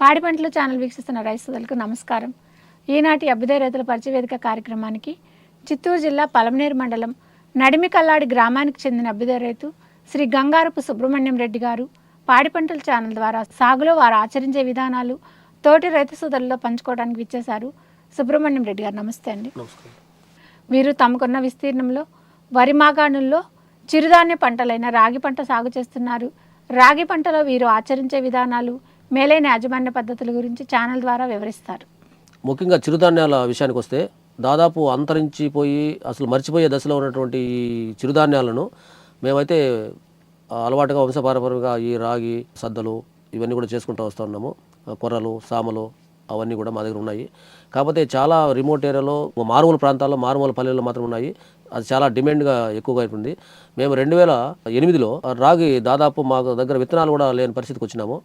పాడి పంటలు ఛానల్ వీక్షిస్తున్న రైతులకు నమస్కారం. ఈనాటి అభ్యుదయ రైతుల పరిచయ వేదిక కార్యక్రమానికి చిత్తూరు జిల్లా పలమనేరు మండలం నడిమి కల్లాడి గ్రామానికి చెందిన అభ్యుదయ రైతు శ్రీ గంగారపు సుబ్రహ్మణ్యం రెడ్డి గారు పాడి పంటల ఛానల్ ద్వారా సాగులో వారు ఆచరించే విధానాలు తోటి రైతు సోదరులతో పంచుకోవడానికి విచ్చేశారు సుబ్రహ్మణ్యం రెడ్డి గారు. నమస్తే అండి. వీరు తమకున్న విస్తీర్ణంలో వరి మాగాణుల్లో చిరుధాన్య పంటలైన రాగి పంట సాగు చేస్తున్నారు. రాగి పంటలో వీరు ఆచరించే విధానాలు మేలైన యాజమాన్య పద్ధతుల గురించి ఛానల్ ద్వారా వివరిస్తారు. ముఖ్యంగా చిరుధాన్యాల విషయానికి వస్తే దాదాపు అంతరించిపోయి అసలు మర్చిపోయే దశలో ఉన్నటువంటి ఈ చిరుధాన్యాలను మేమైతే అలవాటుగా వంశపారపరంగా ఈ రాగి సద్దలు ఇవన్నీ కూడా చేసుకుంటూ వస్తూ ఉన్నాము. కొర్రలు సామలు అవన్నీ కూడా మా దగ్గర ఉన్నాయి. కాకపోతే చాలా రిమోట్ ఏరియాలో మారుమూల ప్రాంతాల్లో మారుమూల పల్లెల్లో మాత్రం ఉన్నాయి. అది చాలా డిమాండ్గా ఎక్కువగా అయిపోయింది మేము రెండు వేల ఎనిమిదిలో రాగి దాదాపు మాకు దగ్గర విత్తనాలు కూడా లేని పరిస్థితికి వచ్చినాము.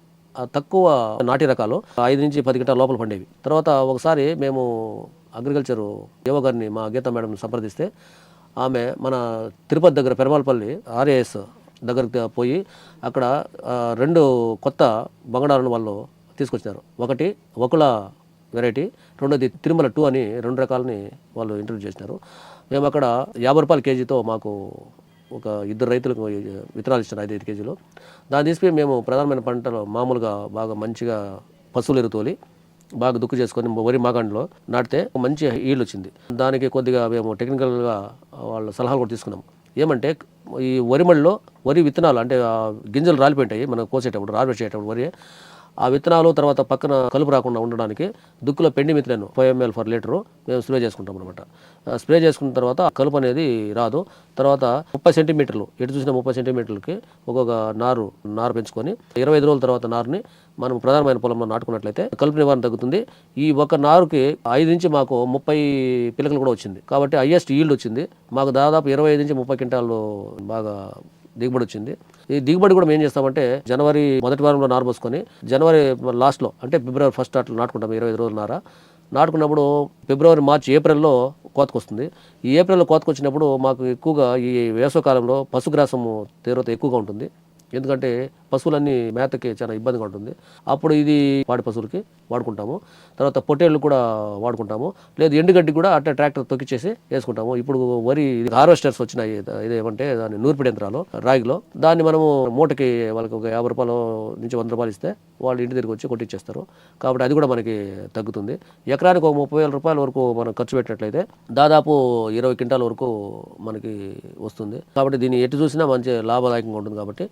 తక్కువ నాటి రకాలు ఐదు నుంచి పది గంటల లోపల పండేవి. తర్వాత ఒకసారి మేము అగ్రికల్చర్ యువ గారిని మా గీతా మేడం సంప్రదిస్తే ఆమె మన తిరుపతి దగ్గర పెరమాలపల్లి ఆర్ఏఎస్ దగ్గరికి పోయి అక్కడ రెండు కొత్త బంగాళాలను వాళ్ళు తీసుకొచ్చినారు. ఒకటి ఒకల వెరైటీ రెండోది తిరుమల టూ అని రెండు రకాలని వాళ్ళు ఇంట్రడ్యూస్ చేసినారు. మేము అక్కడ యాభై రూపాయల కేజీతో మాకు ఒక ఇద్దరు రైతులకు విత్తనాలు ఇచ్చారు ఐదు ఐదు కేజీలు. దాన్ని తీసుకుని మేము ప్రధానమైన పంటలు మామూలుగా బాగా మంచిగా పశువులు ఎరుతోలి బాగా దుక్కు చేసుకొని వరి మాగండ్లో నాటితే మంచి ఈల్డ్ వచ్చింది. దానికి కొద్దిగా మేము టెక్నికల్గా వాళ్ళ సలహాలు కూడా తీసుకున్నాం. ఏమంటే ఈ వరి మడిలో వరి విత్తనాలు అంటే గింజలు రాలిపోయింటాయి మనం కోసేటప్పుడు రాలిపెట్టేటప్పుడు వరి. ఆ విత్తనాలు తర్వాత పక్కన కలుపు రాకుండా ఉండడానికి దుక్కులో పెండి మిత్రను ఫైవ్ ఎంఎల్ ఫర్ లీటరు మేము స్ప్రే చేసుకుంటాం అనమాట స్ప్రే చేసుకున్న తర్వాత కలుపు అనేది రాదు. తర్వాత ముప్పై సెంటీమీటర్లు ఎటు చూసిన ముప్పై సెంటీమీటర్లకి ఒక్కొక్క నారు నారు పెంచుకొని ఇరవై ఐదు రోజుల తర్వాత నారుని మనం ప్రధానమైన పొలంలో నాటుకున్నట్లయితే కలుపు నివారణ తగ్గుతుంది. ఈ ఒక నారుకి ఐదు నుంచి మాకు ముప్పై పిలకలు కూడా వచ్చింది. కాబట్టి హైయెస్ట్ ఈల్డ్ వచ్చింది. మాకు దాదాపు ఇరవై ఐదు నుంచి ముప్పై క్వింటాలు బాగా దిగుబడి వచ్చింది. ఈ దిగుబడి కూడా మేము ఏం చేస్తామంటే జనవరి మొదటి వారంలో నారు పోసుకొని జనవరి లాస్ట్లో అంటే ఫిబ్రవరి ఫస్ట్ అట్లా నాటుకుంటాం ఇరవై ఐదు రోజుల నార. నాటుకున్నప్పుడు ఫిబ్రవరి మార్చి ఏప్రిల్లో కోతకొస్తుంది. ఈ ఏప్రిల్లో కోతకొచ్చినప్పుడు మాకు ఎక్కువగా ఈ వేసవకాలంలో పశుగ్రాసము తీవ్రత ఎక్కువగా ఉంటుంది. ఎందుకంటే పశువులన్నీ మేతకి చాలా ఇబ్బందిగా ఉంటుంది. అప్పుడు ఇది పాడి పశువులకి వాడుకుంటాము. తర్వాత పొట్టేళ్ళు కూడా వాడుకుంటాము. లేదు ఎండుగడ్డి కూడా అట్లా ట్రాక్టర్ తొక్కిచ్చేసి వేసుకుంటాము. ఇప్పుడు వరి హార్వెస్టర్స్ వచ్చినాయి. ఇదేమంటే దాని నూర్పిడి యంత్రాలు రాగిలో. దాన్ని మనము మూటకి వాళ్ళకి ఒక యాభై రూపాయలు నుంచి వంద రూపాయలు ఇస్తే వాళ్ళు ఇంటి దగ్గరికి వచ్చి కొట్టిచ్చేస్తారు. కాబట్టి అది కూడా మనకి తగ్గుతుంది. ఎకరానికి ఒక ముప్పై వేల రూపాయల వరకు మనం ఖర్చు పెట్టినట్లయితే దాదాపు ఇరవై క్వింటాల వరకు మనకి వస్తుంది. కాబట్టి దీన్ని ఎటు చూసినా మంచి లాభదాయకంగా ఉంటుంది కాబట్టి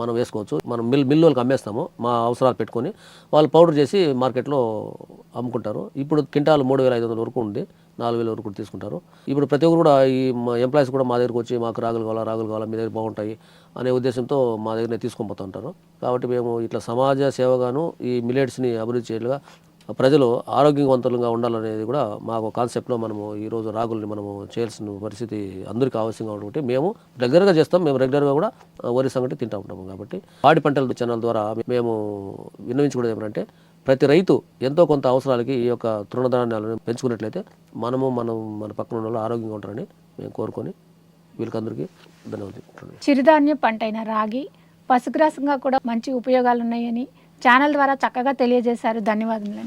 మనం వేసుకోవచ్చు. మనం మిల్ మిల్ వాళ్ళకి అమ్మేస్తాము. మా అవసరాలు పెట్టుకొని వాళ్ళు పౌడర్ చేసి మార్కెట్లో అమ్ముకుంటారు. ఇప్పుడు కింటాలు మూడు వేల ఐదు వందల వరకు ఉంది. నాలుగు వేల వరకు తీసుకుంటారు. ఇప్పుడు ప్రతి ఒక్కరు కూడా ఈ ఎంప్లాయీస్ కూడా మా దగ్గరకు వచ్చి మాకు రాగులు కావాలా రాగులు కావాలా మీ దగ్గర బాగుంటాయి అనే ఉద్దేశంతో మా దగ్గరనే తీసుకొని పోతూ ఉంటారు. కాబట్టి మేము ఇట్లా సమాజ సేవగాను ఈ మిలెట్స్ని అభివృద్ధి చేయలుగా ప్రజలు ఆరోగ్యవంతులుగా ఉండాలనేది కూడా మాకు కాన్సెప్ట్లో మనము ఈరోజు రాగుల్ని మనము చేయాల్సిన పరిస్థితి అందరికీ ఆవశ్యంగా ఉంటుంది మేము రెగ్యులర్గా చేస్తాం మేము రెగ్యులర్గా కూడా వరి సంగటి తింటూ ఉంటాము కాబట్టి. పాడి పంటల ఛానల్ ద్వారా మేము విన్నవించుకోవడం ఏమంటే ప్రతి రైతు ఎంతో కొంత అవసరాలకి ఈ యొక్క తృణధాన్యాలను పెంచుకున్నట్లయితే మనము మనం మన పక్కన ఉన్న వాళ్ళు ఆరోగ్యంగా ఉంటారని మేము కోరుకొని వీళ్ళకందరికీ ధన్యవాదాలు చిరుధాన్య పంటైన రాగి పశుగ్రాసంగా కూడా మంచి ఉపయోగాలు ఉన్నాయని ఛానల్ ద్వారా చక్కగా తెలియజేశారు. ధన్యవాదములు